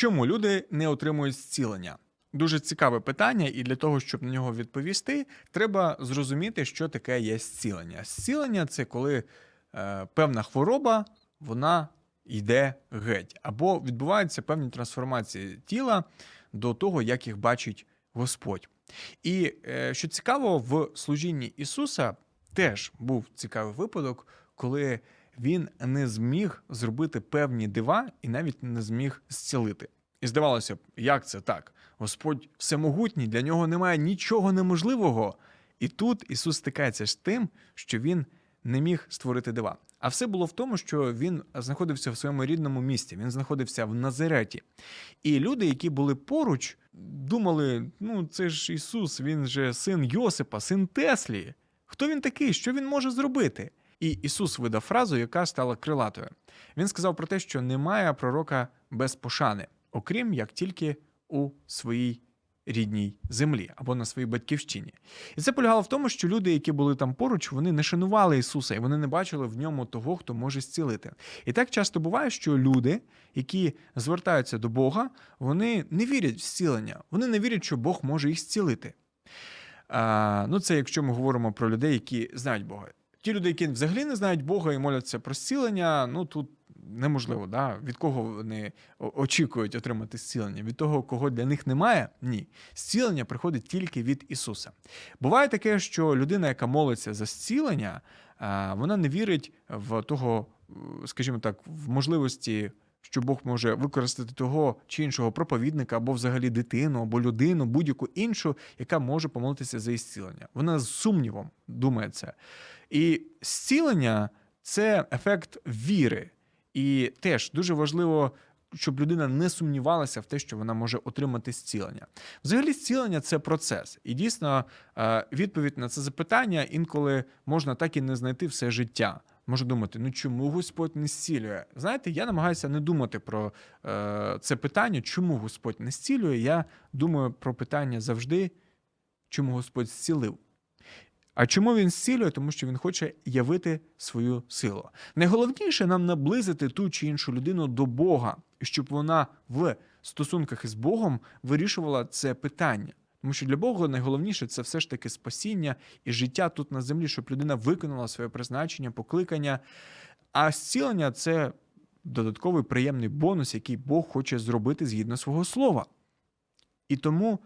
Чому люди не отримують зцілення? Дуже цікаве питання, і для того, щоб на нього відповісти, треба зрозуміти, що таке є зцілення. Зцілення це коли е, певна хвороба вона йде геть, або відбуваються певні трансформації тіла до того, як їх бачить Господь. І е, що цікаво, в служінні Ісуса теж був цікавий випадок, коли він не зміг зробити певні дива і навіть не зміг зцілити. І здавалося б, як це так? Господь всемогутній, для нього немає нічого неможливого. І тут Ісус стикається з тим, що Він не міг створити дива. А все було в тому, що він знаходився в своєму рідному місті, він знаходився в Назареті. І люди, які були поруч, думали: ну, це ж Ісус, він же син Йосипа, син Теслі. Хто він такий? Що він може зробити? І Ісус видав фразу, яка стала крилатою. Він сказав про те, що немає пророка без пошани, окрім як тільки у своїй рідній землі або на своїй батьківщині. І це полягало в тому, що люди, які були там поруч, вони не шанували Ісуса, і вони не бачили в ньому того, хто може зцілити. І так часто буває, що люди, які звертаються до Бога, вони не вірять в зцілення, вони не вірять, що Бог може їх зцілити. А, ну, це якщо ми говоримо про людей, які знають Бога. Ті люди, які взагалі не знають Бога і моляться про зцілення, ну тут неможливо, да? від кого вони очікують отримати зцілення? Від того, кого для них немає? Ні. Зцілення приходить тільки від Ісуса. Буває таке, що людина, яка молиться за зцілення, вона не вірить в того, скажімо так, в можливості. Що Бог може використати того чи іншого проповідника, або взагалі дитину, або людину, будь-яку іншу, яка може помолитися за ісцілення. Вона з сумнівом думає це. І зцілення це ефект віри. І теж дуже важливо, щоб людина не сумнівалася в те, що вона може отримати зцілення. Взагалі, зцілення це процес. І дійсно, е, відповідь на це запитання інколи можна так і не знайти все життя. Можу думати, ну чому Господь не зцілює? Знаєте, я намагаюся не думати про е, це питання, чому Господь не зцілює. Я думаю про питання завжди, чому Господь зцілив. А чому він зцілює? Тому що він хоче явити свою силу. Найголовніше нам наблизити ту чи іншу людину до Бога, щоб вона в стосунках із Богом вирішувала це питання. Тому що для Бога найголовніше це все ж таки спасіння і життя тут на землі, щоб людина виконала своє призначення, покликання. А зцілення це додатковий приємний бонус, який Бог хоче зробити згідно свого слова. І тому,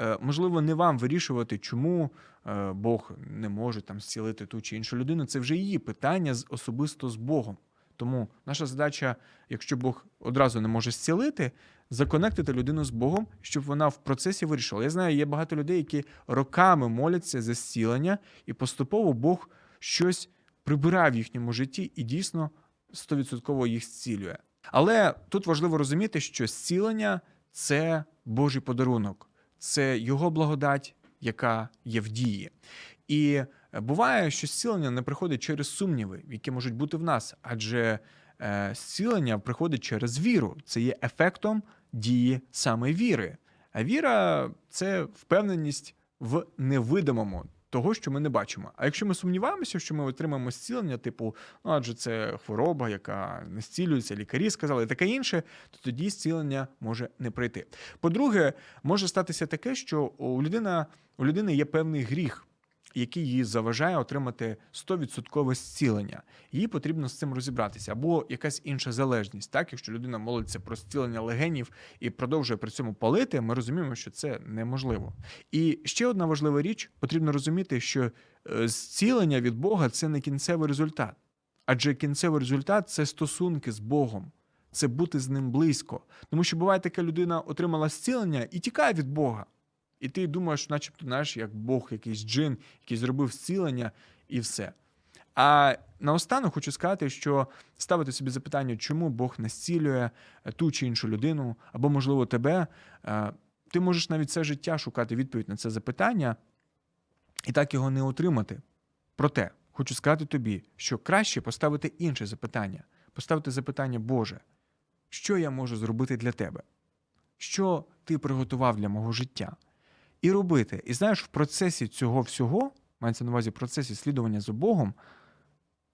е, можливо, не вам вирішувати, чому е, Бог не може там зцілити ту чи іншу людину. Це вже її питання особисто з Богом. Тому наша задача, якщо Бог одразу не може зцілити, законектити людину з Богом, щоб вона в процесі вирішила. Я знаю, є багато людей, які роками моляться за зцілення, і поступово Бог щось прибирає в їхньому житті і дійсно стовідсотково їх зцілює. Але тут важливо розуміти, що зцілення це Божий подарунок, це його благодать, яка є в дії. І буває, що зцілення не приходить через сумніви, які можуть бути в нас, адже е, зцілення приходить через віру. Це є ефектом дії саме віри. А віра це впевненість в невидимому. Того, що ми не бачимо. А якщо ми сумніваємося, що ми отримаємо зцілення, типу, ну адже це хвороба, яка не зцілюється, лікарі сказали, і таке інше, то тоді зцілення може не прийти. По-друге, може статися таке, що у людина, у людини є певний гріх, який їй заважає отримати 100% зцілення. Їй потрібно з цим розібратися, або якась інша залежність. Так, якщо людина молиться про зцілення легенів і продовжує при цьому палити, ми розуміємо, що це неможливо. І ще одна важлива річ: потрібно розуміти, що е, зцілення від Бога це не кінцевий результат. Адже кінцевий результат це стосунки з Богом, це бути з ним близько. Тому що буває така людина отримала зцілення і тікає від Бога. І ти думаєш, начебто, знаєш, як Бог, якийсь джин, який зробив зцілення, і все. А наостанок хочу сказати, що ставити собі запитання, чому Бог не зцілює е, ту чи іншу людину, або, можливо, тебе, е, ти можеш навіть все життя шукати відповідь на це запитання і так його не отримати. Проте, хочу сказати тобі, що краще поставити інше запитання, поставити запитання, Боже, що я можу зробити для тебе? Що ти приготував для мого життя? І робити. І знаєш, в процесі цього всього, мається на увазі в процесі слідування за Богом,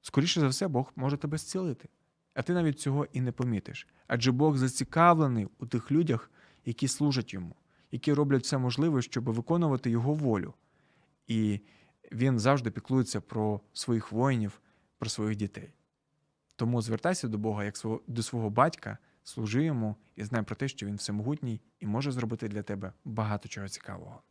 скоріше за все, Бог може тебе зцілити. а ти навіть цього і не помітиш. Адже Бог зацікавлений у тих людях, які служать йому, які роблять все можливе, щоб виконувати його волю. І він завжди піклується про своїх воїнів, про своїх дітей. Тому звертайся до Бога як до свого батька, служи йому і знай про те, що він всемогутній і може зробити для тебе багато чого цікавого.